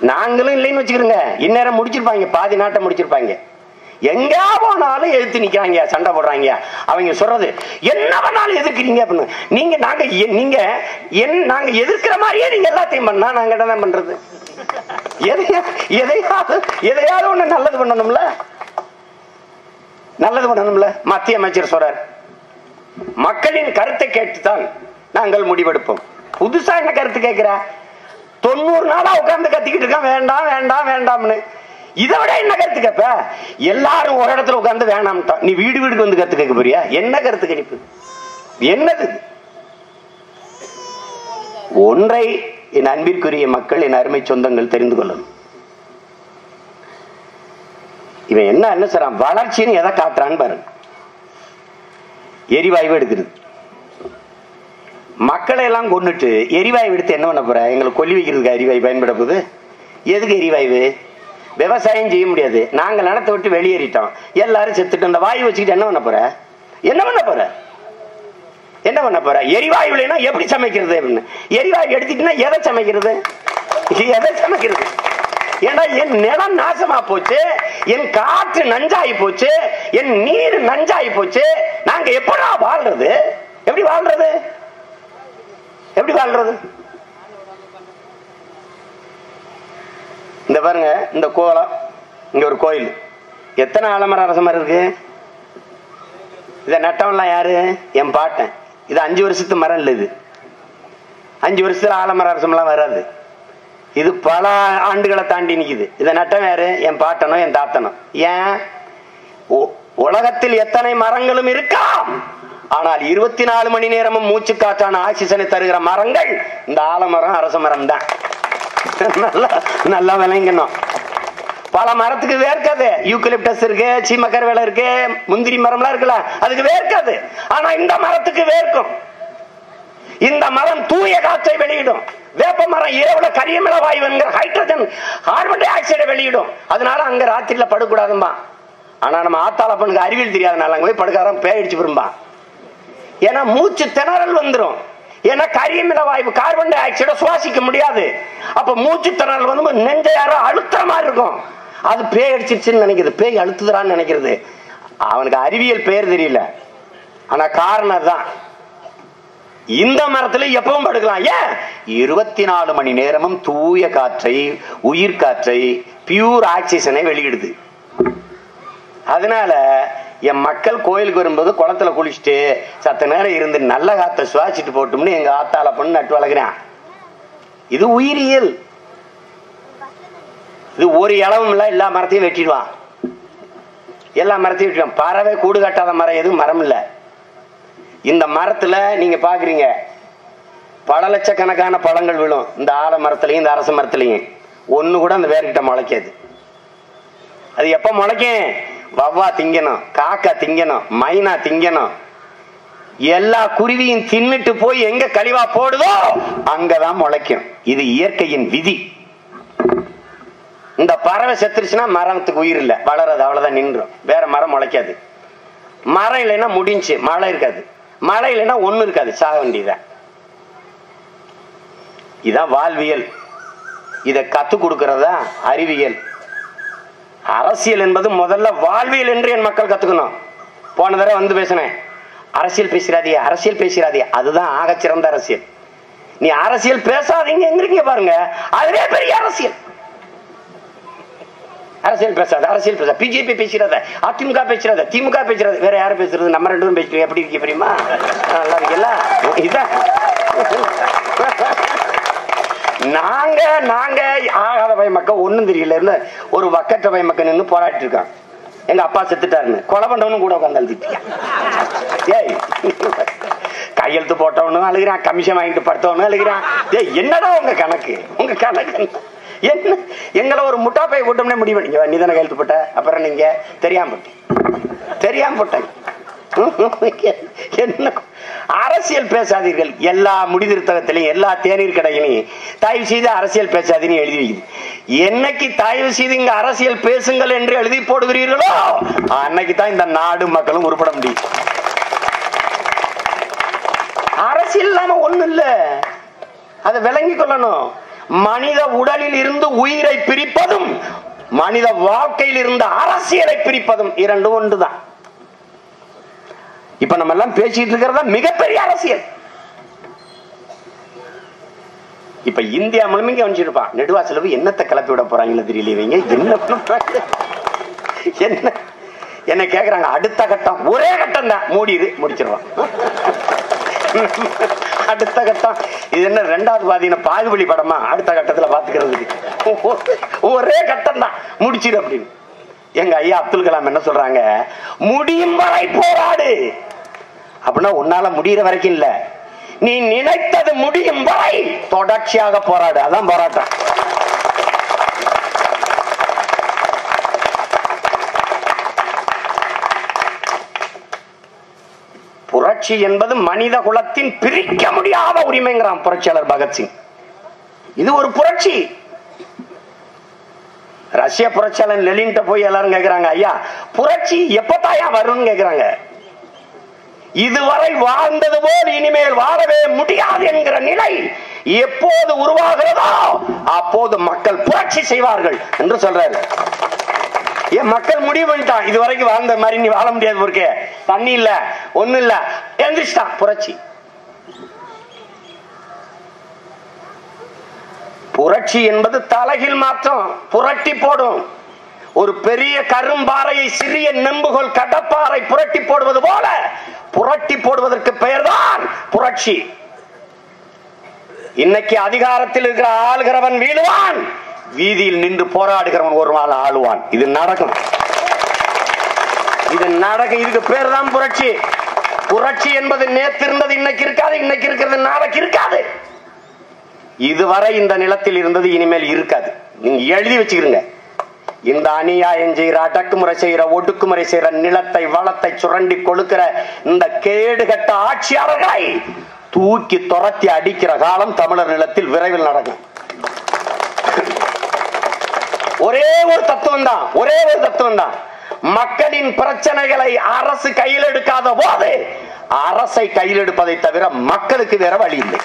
நாங்களும் இல்லைன்னு வச்சுக்கிறோங்க. இந்நேரம் முடிச்சிருப்பாங்க பாதி நாட்டை முடிச்சிருப்பாங்க. எங்க போனாலும் எதிர்த்து நிக்கிறாங்க சண்டை போடுறாங்க. அவங்க சொல்றது என்ன பண்ணாலும் எதிர்க்கிறீங்க அப்படின்னு. நீங்க நாங்க எ- நீங்க என் நாங்க எதிர்க்கிற மாதிரியே நீங்க எல்லாத்தையும் பண்ணா நாங்க என்ன பண்றது. எதையா எதையாவது எதையாவது ஒண்ணு நல்லது பண்ணணும்ல. நல்லது பண்ணணும்ல. மத்திய அமைச்சர் சொல்றார் மக்களின் கருத்தை கேட்டுத்தான் நாங்கள் முடிவெடுப்போம். புதுசா என்ன கருத்து கேட்கிற? தொண்ணூறு நாளா உட்கார்ந்து கத்திக்கிட்டு இருக்கான். வேண்டாம் வேண்டாம் வேண்டாம்னு. இதை விட என்ன கருத்து கேப்ப எல்லாரும் ஒரு இடத்துல உட்கார்ந்து வேணாம்ட்டான் நீ வீடு வீடுக்கு வந்து கருத்து கேட்க போறியா? என்ன கருத்து கணிப்பு? என்னது? ஒன்றை என் அன்பிற்குரிய மக்கள் என் அருமை சொந்தங்கள் தெரிந்து கொள்ளணும். இவன் என்ன என்ன சொல்றான் வளர்ச்சின்னு எதை காட்டுறான்னு பாருங்க. எரிவாயு எடுக்கிறது. மக்களை எல்லாம் கொண்டுட்டு எரிவாயு எடுத்து என்ன பண்ண போற? எங்களை கொல்லி வைக்கிறதுக்கு எரிவாயு பயன்பட போகுது. எதுக்கு எரிவாயு? விவசாயம் செய்ய முடியாது. நாங்கள் நிலத்தை விட்டு வெளியேறிட்டோம். எல்லாரும் செத்துட்டு அந்த வாயு வச்சுக்கிட்டு என்ன பண்ண போற? என்ன பண்ண போற? என்ன பண்ண போற? எரிவாயு இல்லைன்னா எப்படி சமைக்கிறது அப்படின்னு. எரிவாயு எடுத்துட்டுனா எதை சமைக்கிறது? எதை சமைக்கிறது? ஏன்னா என் நிலம் நாசமா போச்சு. என் காற்று நஞ்சாகி போச்சு. என் நீர் நஞ்சாகி போச்சு. நாங்க எப்படா வாழ்றது? எப்படி வாழ்றது? எப்படி வாழ்றது இந்த பாருங்க இந்த கோலம் இங்க ஒரு கோயில். எத்தனை ஆலமரம் அரச மரம் இருக்கு? இதை நட்டவன்லாம் யாரு? என் பாட்டன். இது அஞ்சு வருஷத்து மரம் இல்லை இது. அஞ்சு வருஷத்துல ஆலமர அரசம்லாம் வராது. இது பல ஆண்டுகளை தாண்டி நிக்குது. இதை நட்டவன் யாரு? என் பாட்டனோ என் தாத்தனோ. ஏன்? உலகத்தில் எத்தனை மரங்களும் இருக்கலாம். ஆனால் இருபத்தி நாலு மணி நேரமும் மூச்சு காற்றான ஆக்சிஜனை தருகிற மரங்கள் இந்த ஆலமரம் அரச மரம் தான். நல்லா நல்லா விளங்கணும். பல மரத்துக்கு வேர்க்காது. யூக்கலிப்டஸ் இருக்கு சீமக்கர் வேலை இருக்கு முந்திரி மரம்லாம் இருக்குல்ல அதுக்கு வேர்க்காது. ஆனா இந்த மரத்துக்கு வேர்க்கும். இந்த மரம் தூய காற்றை வெளியிடும். வேப்ப மரம் இரவுல கரியமில வாயு ஹைட்ரஜன் கார்பன் டை ஆக்சைடை வெளியிடும். அதனால அங்க ராத்திரில படக்கூடாதுமா ஆனா நம்ம ஆத்தாளப்பனுக்கு அறிவியல் தெரியாதனால அங்க போய் படுக்காரன் பேயடிச்சு விரும்பா ஏன்னா மூச்சு திணறல் வந்துடும் ஏன்னா கரியமில வாய்ப்பு கார்பன் டை ஆக்சைடை சுவாசிக்க முடியாது. அப்ப மூச்சு திணறல் வந்து நெஞ்ச யாரோ அழுத்துற மாதிரி இருக்கும். அது பேய் அடிச்சிருச்சுன்னு நினைக்கிறது. பேய் அழுத்துறான்னு நினைக்கிறது. அவனுக்கு அறிவியல் பெயர் தெரியல. ஆனா காரணம் தான் இந்த மரத்துல எப்பவும் படுக்கலாம். ஏன்? இருபத்தி நாலு மணி நேரமும் தூய காற்றை உயிர் காற்றை பியூர் ஆக்சிஜனை வெளியிடுது. அதனால என் மக்கள் கோயிலுக்கு வரும்போது குளத்துல குளிச்சுட்டு சத்த நேரம் இருந்து நல்ல காத்த சுவாசிட்டு போட்டோம்னு எங்க ஆத்தால பண்ணு நட்டு வளர்க்குறேன். இது உயிரியல். இது ஒரு இளவும் இல்ல எல்லா மரத்தையும் வெட்டிடுவான். எல்லா மரத்தையும் வெட்டிடுவான். பறவை கூடு கட்டாத மரம் எதுவும் மரம் இல்லை. இந்த மரத்துல நீங்க பாக்குறீங்க பல லட்சக்கணக்கான பழங்கள் விழும். இந்த ஆல மரத்துலையும் இந்த அரச மரத்துலையும். ஒன்று கூட அந்த வேர்கிட்ட முளைக்காது. அது எப்ப முளைக்கும்? வவ்வா திங்கணும் காக்கா திங்கணும் மைனா திங்கணும். எல்லா குருவியும் தின்னுட்டு போய் எங்க கழிவா போடுதோ அங்கதான் முளைக்கும். இது இயற்கையின் விதி. இந்த பறவை செத்துருச்சுன்னா மரத்துக்கு உயிர் இல்லை. வளராது அவ்வளவுதான் நின்றும். வேற மரம் முளைக்காது. மரம் இல்லைன்னா முடிஞ்சு மழை இருக்காது. மழை இல்லைன்னா ஒண்ணு இருக்காது. சாக வேண்டியதான் இதான் வாழ்வியல். இதை கத்து கொடுக்கறதா அறிவியல். அரசியல் என்பது முதல்ல வாழ்வியல் என்று என் மக்கள் கத்துக்கணும். போன தடவை வந்து பேசினேன். அரசியல் பேசுறாதே அரசியல் பேசுறாதே அதுதான் ஆகச்சிறந்த அரசியல். நீ அரசியல் பேசாதீங்க எங்கிறீங்க பாருங்க. அதுவே பெரிய அரசியல். அரசியல் பேசாத அரசியல் பேசாத. பிஜேபி பேசுறத அதிமுக பேசுறத திமுக பேசுறது வேற யாரும் பேசுறது? நம்ம ரெண்டு பேரும் பேசுறோம் எப்படி இருக்கீங்க பிரியுமா நல்லா இருக்கீங்களா? இதான். நாங்க நாங்க ஆகாத பை மக்கள் ஒண்ணும் தெரியல. இருந்து ஒரு வக்கற்ற பை மக்கள் நின்று போராடிட்டு இருக்கான். எங்க அப்பா செத்துட்டாருன்னு. கொலை பண்ணவனும் கூட உட்காந்து ஏய் கையெழுத்து போட்டவனும் அழுகிறான் கமிஷன் வாங்கிட்டு படுத்தவனும் அழுகிறான். ஏய் என்னடா உங்க கணக்கு? உங்க கணக்கு என்ன? எங்களை ஒரு முட்டாப்பை கூட்டம்னே முடிவு நீங்க நீ தானே கையெழுத்து போட்ட? அப்புறம் நீங்க தெரியாம போட்டேன் தெரியாம போட்டேன் என்ன அரசியல் பேசாதீர்கள். எல்லா முடிதிருத்தகத்திலையும் எல்லா தேநீர் கடைகளையும் தயவு செய்து அரசியல் பேசாதீன்னு எழுதி வைக்குது. என்னைக்கு தயவு செய்து இங்க அரசியல் பேசுங்கள் என்று எழுதி போடுகிறீர்களோ அன்னைக்கு தான் இந்த நாடு மக்களும் உருப்பட முடியும். அரசியல் இல்லாம ஒண்ணு இல்ல. அதை விளங்கி கொள்ளணும். மனித உடலில் இருந்து உயிரை பிரிப்பதும் மனித வாழ்க்கையில் இருந்து அரசியலை பிரிப்பதும் இரண்டும் ஒன்றுதான். இப்ப நம்ம எல்லாம் பேசிட்டு இருக்கிறதா மிகப்பெரிய அரசியல். இப்ப இந்தியா முழுமைக்கு கவனிச்சிருப்பான் நெடுவாசலவு என்னத்தை கிளப்பி விட போறாங்களோ தெரியல இவங்க என்ன என்ன? கேக்குறாங்க அடுத்த கட்டம். ஒரே கட்டம் தான். மூடிது முடிச்சிருவான் அடுத்த கட்டம். இது என்ன ரெண்டாவது பாத்தீங்கன்னா பாகுபலி படமா? அடுத்த கட்டத்துல பாத்துக்கிறதுக்கு. ஒரே கட்டம் தான். முடிச்சிடு அப்படின்னு. எங்க ஐயா அப்துல் கலாம் என்ன சொல்றாங்க? முடியும் வரை போராடு. அப்படின்னா உன்னால முடியிற வரைக்கும் இல்ல. நீ நினைத்தது முடியும் வரை தொடர்ச்சியாக போராடு. அதான் போராட்டம். புரட்சி என்பது மனித குலத்தின் பிரிக்க முடியாத உரிமைங்கிறான் புரட்சியாளர் பகத்சிங். இது ஒரு புரட்சி. ரஷ்ய புரட்சியாளர் லெலின்ட்ட போய் எல்லாரும் கேக்குறாங்க ஐயா புரட்சி எப்பத்தாயா வரும்னு கேட்கிறாங்க இதுவரை வாழ்ந்தது போல் இனிமேல் வாழவே முடியாது என்கிற நிலை எப்போது உருவாகிறதோ அப்போது மக்கள் புரட்சி செய்வார்கள் என்று சொல்றாரு. ஏன் மக்கள் முடிவு பண்ணிட்டான் இது வரைக்கும் வாழ்ந்த மாதிரி நீ வாழ முடியாது இருக்கே தண்ணி இல்ல ஒண்ணு இல்ல. எந்திரிச்சிட்டான் புரட்சி. புரட்சி என்பது தலைகில் மாற்றம் புரட்டி போடும். ஒரு பெரிய கரும்பாறையை சிறிய நெம்புகோல் கடப்பாறை புரட்டி போடுவது போல புரட்டி போடுவதற்கு பெயர்தான் புரட்சி. இன்னைக்கு அதிகாரத்தில் இருக்கிற ஆளுகிறவன் வீழுவான் வீதியில் நின்று போராடுகிறவன் ஒரு நாள் ஆளுவான். இது நடக்கும். இது நடக்கும் இதுக்கு பேர் தான் புரட்சி. புரட்சி என்பது நேத்து இருந்தது இன்னைக்கு இருக்காது இன்னைக்கு இருக்கிறது நாளைக்கு இருக்காது. இதுவரை இந்த நிலத்தில் இருந்தது இனிமேல் இருக்காது. நீங்க எழுதி வச்சுக்கிறீங்க இந்த அநியாயம் செய்யற அடக்குமுறை செய்யற ஒடுக்குமுறை செய்யற நிலத்தை வளத்தை சுரண்டி கொழுக்கிற இந்த கேடுகட்ட ஆட்சியாளர்களை தூக்கி துரத்தி அடிக்கிற காலம் தமிழர் நிலத்தில் விரைவில் நடக்கும். ஒரே ஒரு தத்துவம் தான் ஒரே ஒரு தத்துவம் தான். மக்களின் பிரச்சனைகளை அரசு கையில் எடுக்காத போது அரசை கையில் எடுப்பதை தவிர மக்களுக்கு வேற வழி இல்லை.